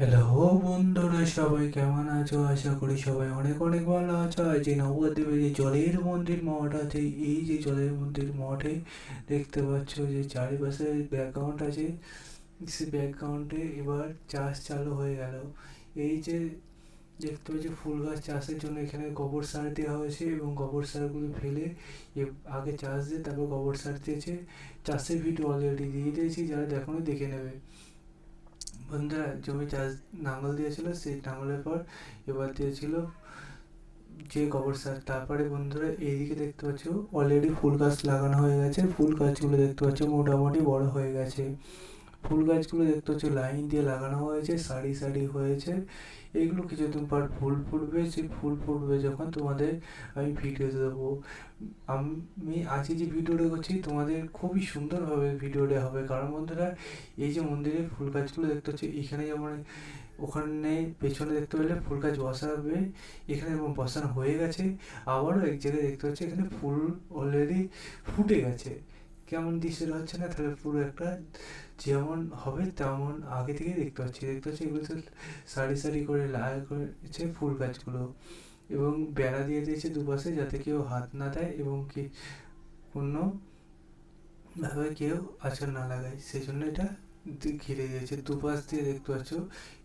Hello বন্ধুরা, সবাই কেমন আছো? আশা করি সবাই অনেক অনেক ভালো আছো। আজ এই নবদ্বীপে যে জলের মন্দির মঠ আছে, এই যে জলের মন্দির মঠে দেখতে পাচ্ছ যে চারিপাশে ব্যাকগ্রাউন্ড আছে। সে ব্যাকগ্রাউন্ডে এবার চাষ চালু হয়ে গেল। এই যে দেখতে পাচ্ছি ফুল গাছ চাষের জন্য এখানে গোবর সার দেওয়া হয়েছে এবং গোবর সারগুলো ফেলে আগে চাষ দিয়ে তারপর গোবর সার দিয়েছে। চাষের ভিডিও অলরেডি দিয়ে দিয়েছি, যারা দেখো দেখে নেবে। বন্ধুরা, জমি চাষ নাঙল দিয়েছিল, সেই নাঙ্গলের পর এবার দিয়েছিল যে গোবর সার। তারপরে বন্ধুরা, এইদিকে দেখতে পাচ্ছ অলরেডি ফুল গাছ লাগানো হয়ে গেছে। ফুল গাছগুলো দেখতে পাচ্ছ, মোটামুটি বড় হয়ে গেছে। ফুল গাছগুলো দেখতে পাচ্ছ লাইন দিয়ে লাগানো হয়েছে, সারি সারি হয়েছে। এগুলো কিছুদিন পর ফুল ফুটবে, সেই ফুল ফুটবে যখন তোমাদের আমি ভিডিও দেবো। আমি আজকে যে ভিডিওটা করছি, তোমাদের খুবই সুন্দরভাবে ভিডিওটা হবে। কারণ বন্ধুরা, এই যে মন্দিরের ফুল গাছগুলো দেখতে হচ্ছে, এখানে যেমন ওখানে পেছনে দেখতে পেলে ফুল গাছ বসাবে, এখানে যেমন বসানো হয়ে গেছে, আবারও এক জায়গায় দেখতে হচ্ছে এখানে ফুল অলরেডি ফুটে গেছে। কেমন দৃশ্যটা হচ্ছে না, তাহলে পুরো একটা যেমন হবে তেমন আগে থেকে দেখতে পাচ্ছি। দেখতে পাচ্ছি এগুলো তো সারি সারি করে লাল করেছে ফুল গাছগুলো এবং বেড়া দিয়ে দিয়েছে দুপাশে যাতে কেউ হাত না দেয় এবং কি কোনো ভাবে কেউ আচর না লাগায়। সেই জন্য এটা ঘিরে দিয়েছে। দুপাশ দিয়ে দেখতে পাচ্ছ,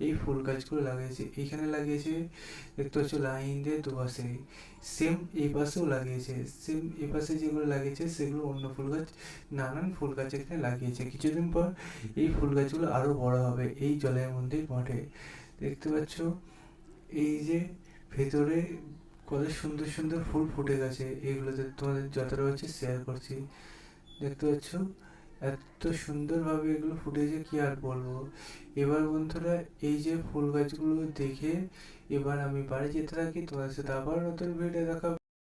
এই ফুল গাছগুলো লাগিয়েছে। এইখানে লাগিয়েছে, দেখতে পাচ্ছ, লাইন দিয়ে দুপাশে সেম এই পাশেও লাগিয়েছে। সেম এই পাশে যেগুলো লাগিয়েছে, সেগুলো অন্য ফুল গাছ, নানান ফুল গাছ এখানে লাগিয়েছে। কিছুদিন পর এই ফুল গাছগুলো আরও বড় হবে এই জলের মন্দির মাঠে দেখতে পাচ্ছ, এই যে ভেতরে কত সুন্দর সুন্দর ফুল ফুটে গেছে। এইগুলোতে তোমাদের যতটা হচ্ছে শেয়ার করছি। দেখতে পাচ্ছ এত সুন্দরভাবে এগুলো ফুটেছে, কি আর বলব? এবার বন্ধুরা, এই যে ফুল গাছগুলো দেখে এবার আমি বাড়ি যেতে থাকি তোমার সাথে আবার নতুন ভিডিও দেখা